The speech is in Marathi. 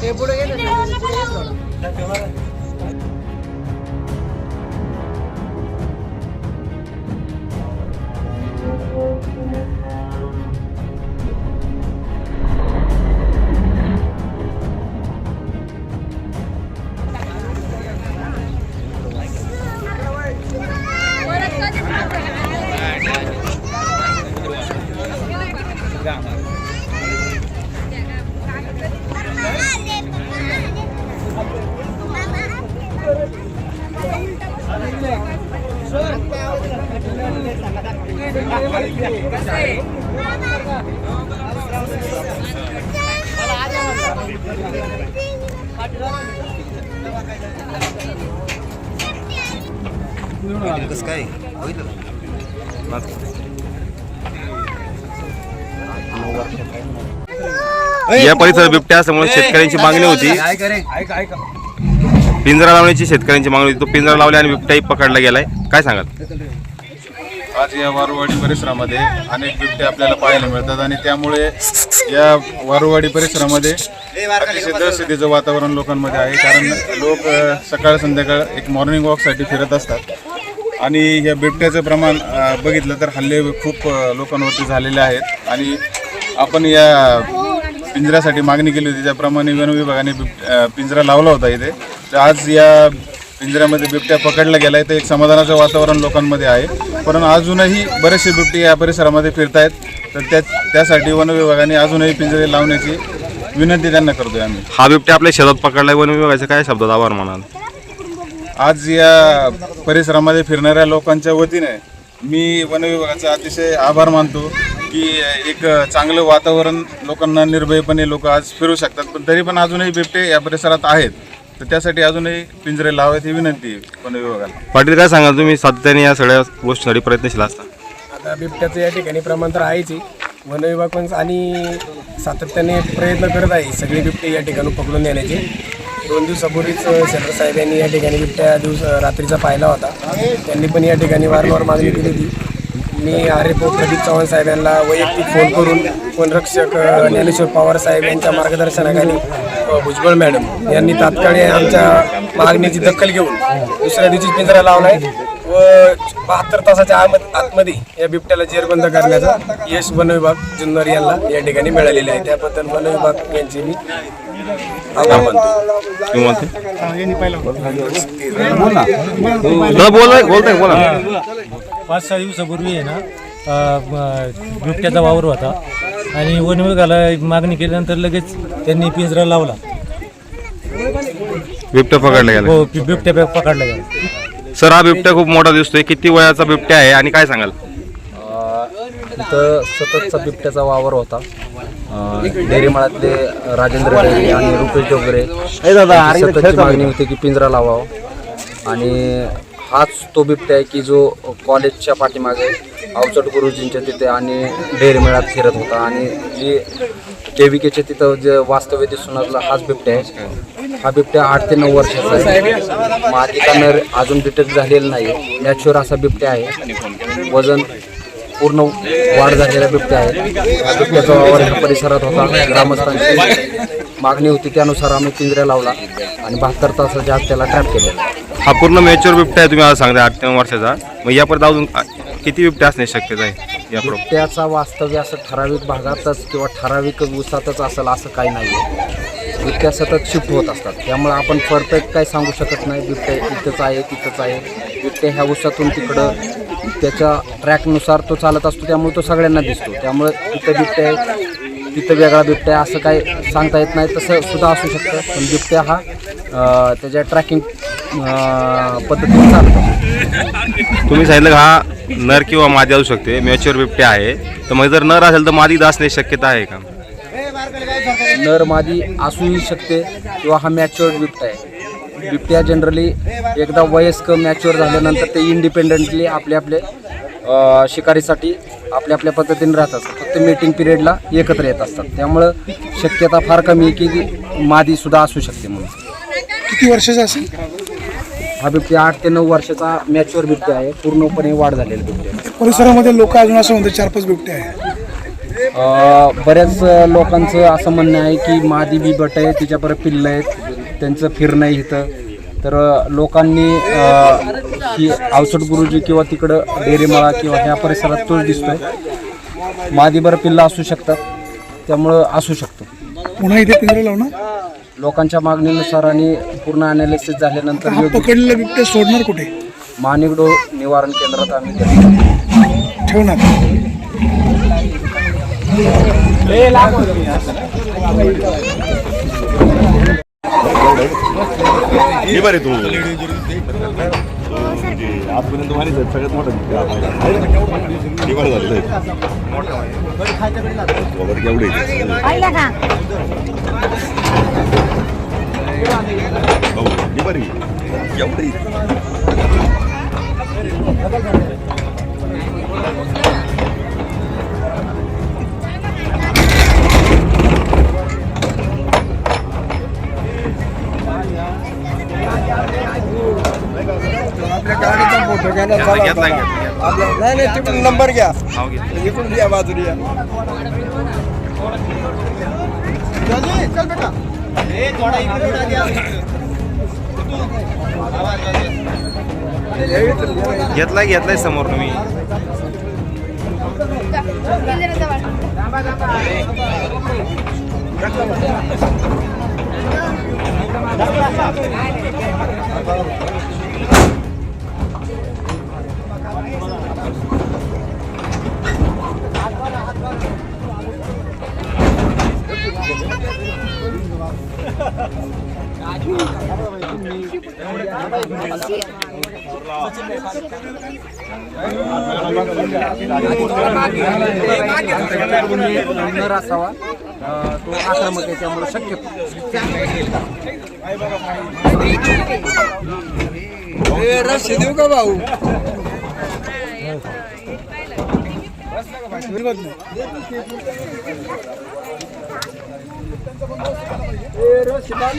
¿Qué por por ¿Qué कसं काय? होईल या परिसरात बिबट्या असल्यामुळे शेतकऱ्यांची मागणी होती. पिंजरा लावण्याची शेतकऱ्यांची मागणी होती. तो पिंजरा लावला आणि बिबट्याही पकडला गेलाय. काय सांगाल? आज या वारुवाडी परिसरामध्ये अनेक बिबटे आपल्याला पाहायला मिळतात आणि त्यामुळे या वारुवाडी परिसरामध्ये अतिशय दहशतीचं वातावरण लोकांमध्ये आहे. कारण लोक सकाळ संध्याकाळ एक मॉर्निंग वॉकसाठी फिरत असतात. आणि या बिबट्याचं प्रमाण बघितलं तर हल्ले खूप लोकांवरती झालेले आहेत. आणि आपण या पिंजऱ्यासाठी मागणी केली होती. त्याप्रमाणे वन विभागाने पिंजरा लावला होता इथे. तर आज या पिंजऱ्यामध्ये बिबट्या पकडला आहे तर एक समाधानाचं वातावरण लोकांमध्ये आहे. पण अजूनही बरेचसे बिबटे या परिसरामध्ये फिरतायत. तर त्या त्यासाठी वन विभागाने अजूनही पिंजरे लावण्याची विनंती त्यांना करतोय आम्ही. हा बिबट्या आपल्या शेतात पकडलाय वन विभागाचं काय शब्दात आभार म्हणाल आज या परिसरामध्ये फिरणाऱ्या लोकांच्या वतीने मी वन विभागाचा अतिशय आभार मानतो की एक चांगलं वातावरण लोकांना निर्भयपणे लोक आज फिरू शकतात. पण तरी पण अजूनही बिबटे या परिसरात आहेत. तर त्यासाठी अजूनही पिंजरे लावायची ही विनंती आहे वन विभागाला. पाटील काय सांगाल तुम्ही? सातत्याने या सगळ्या गोष्टीसाठी प्रयत्नशील असता. आता बिबट्याचं या ठिकाणी प्रमाण तर आहेच आहे. वन विभाग पण आणि सातत्याने प्रयत्न करत आहे सगळे बिबटे या ठिकाणी पकडून देण्याचे. दोन दिवसापूर्वीच सेंटर साहेब यांनी या ठिकाणी बिबट्या दिवस रात्रीचा पाहिला होता. त्यांनी पण या ठिकाणी वारंवार मागणी केली होती. मी आरेपो प्रदीप चव्हाण साहेब यांना वैयक्तिक फोन करून वनरक्षक अ, ज्ञानेश्वर पवार साहेब यांच्या मार्गदर्शनाखाली भुजबळ मॅडम यांनी तात्काळ आमच्या मागणीची दखल घेऊन दुसऱ्या दिवशी पिंजरा लावलाय व बहात्तर तासाच्या आत- आतमध्ये या बिबट्याला जेरबंद करण्याचा यश वन विभाग जुन्नर यांना या ठिकाणी मिळालेले आहे. त्याबद्दल वन विभाग यांचे मी आभार मानतो. बोला बोलताय बोला पाच सहा दिवसापूर्वी आहे ना बिबट्याचा वावर होता. आणि वन विभागाला मागणी केल्यानंतर लगेच त्यांनी पिंजरा लावला. बिबट्या पकडला गेला हो बि- बिबट्या प- पकडला गेला सर हा बिबट्या खूप मोठा दिसतोय. किती वयाचा बिबट्या आहे आणि काय सांगाल? इथं सततचा बिबट्याचा वावर होता. अं, डेरीमाळातले राजेंद्र डेरे आणि रुपेश डोंगरे यांची सततची मागणी होती की पिंजरा लावावा. आणि हाच तो बिबट्या आहे की जो कॉलेजच्या पाठीमागे अवचट गुरुजींच्या तिथे आणि डेरीमेळात फिरत होता. आणि जी केविकेच्या तिथं जे वास्तव्य दिसून हाच बिबट्या आहे. हा बिबट्या आठ ते नऊ वर्षाचा आहे. मादिका नर अजून डिटेक्ट झालेला नाही. मॅच्युअर असा बिबट्या आहे. वजन पूर्ण वाढ झालेला बिबट्या आहे. या बिबट्याचा वावर परिसरात होता. ग्रामस्थांची मागणी होती त्यानुसार आम्ही पिंजऱ्या लावला आणि बहात्तर तासाच्या आत त्याला ट्रॅप केलेला हा पूर्ण मॅच्युअर बिबट्या आहे तुम्ही आज सांगता आठ ते नऊ वर्षाचा. मग यापर्यंत अजून किती बिबट्या असण्याची शक्यता आहे यापुढे बिबट्याचा वास्तव्य असं ठराविक भागातच किंवा ठराविक उसातच असेल असं काही नाही आहे बिबट्या सतत शिफ्ट होत असतात. त्यामुळे आपण परफेक्ट काही सांगू शकत नाही बिबट्या इथंच आहे तिथंच आहे. बिबट्या ह्या उसातून तिकडं त्याच्या ट्रॅकनुसार तो चालत असतो त्यामुळे तो सगळ्यांना दिसतो. त्यामुळे तिथं बिबट्या आहे तिथं वेगळा बिबट्या आहे असं काही सांगता येत नाही तसं सुद्धा असू शकतं. पण बिबट्या हा त्याच्या ट्रॅकिंग पद्धतीने चालत. तुम्ही सांगितलं हा नर किंवा मादी असू शकते मॅच्युअर बिबट्या आहे. तर मग जर नर असेल तर मादी असण्याची शक्यता आहे का? नर मादी असूही शकते किंवा हा मॅच्युअर्ड बिबटा आहे. बिबट्या जनरली एकदा वयस्क मॅच्युअर झाल्यानंतर ते इंडिपेंडेंटली आपले आपले अ, शिकारीसाठी आपल्या आपल्या पद्धतीने राहत असतात फक्त मीटिंग पिरियडला एकत्र येत असतात. त्यामुळं शक्यता फार कमी आहे की मादी सुद्धा असू शकते म्हणून. किती वर्षाचा असेल? हा बिबट्या आठ ते नऊ वर्षाचा मॅच्युअर बिबट्या आहे. पूर्णपणे वाढ झालेला बिबट्या आहे. परिसरामध्ये लोक अजून असं म्हणतात चार पाच बिबटे आहे अ, बऱ्याच लोकांचं असं म्हणणं आहे की मादी बिबट आहे तिच्यापर्यंत पिल्लं आहेत त्यांचं फिरणं आहे इथं. तर लोकांनी अ, ही अवसट गुरुजी किंवा तिकडं डेरेमाळा किंवा ह्या परिसरात तोच दिसतोय. मादी बरं पिल्लं असू शकतात त्यामुळं असू शकतो. पुन्हा इथे पिंजरा लावणार? लोकांच्या मागणीनुसार आणि पूर्ण अनालिसिस झाल्यानंतर हा योग्य पकडलेला बिबटे सोडणार कुठे? मानिकडो निवारण केंद्रात आम्ही. ठेवणार हे बरे तू. आजपर्यंत माहिती आहे सगळ्यात मोठं हे बरं वगैरे केवढे भाऊ हे बरी. एवढे. घेतला घेतला नंबर घ्या. इकडून घ्या बाजूला या. घेतलाय घेतलाय समोर तुम्ही. नर असावा अ, तो आक्रमक आहे त्यामुळे शक्यतो रस्ते देऊ का भाऊ शिवान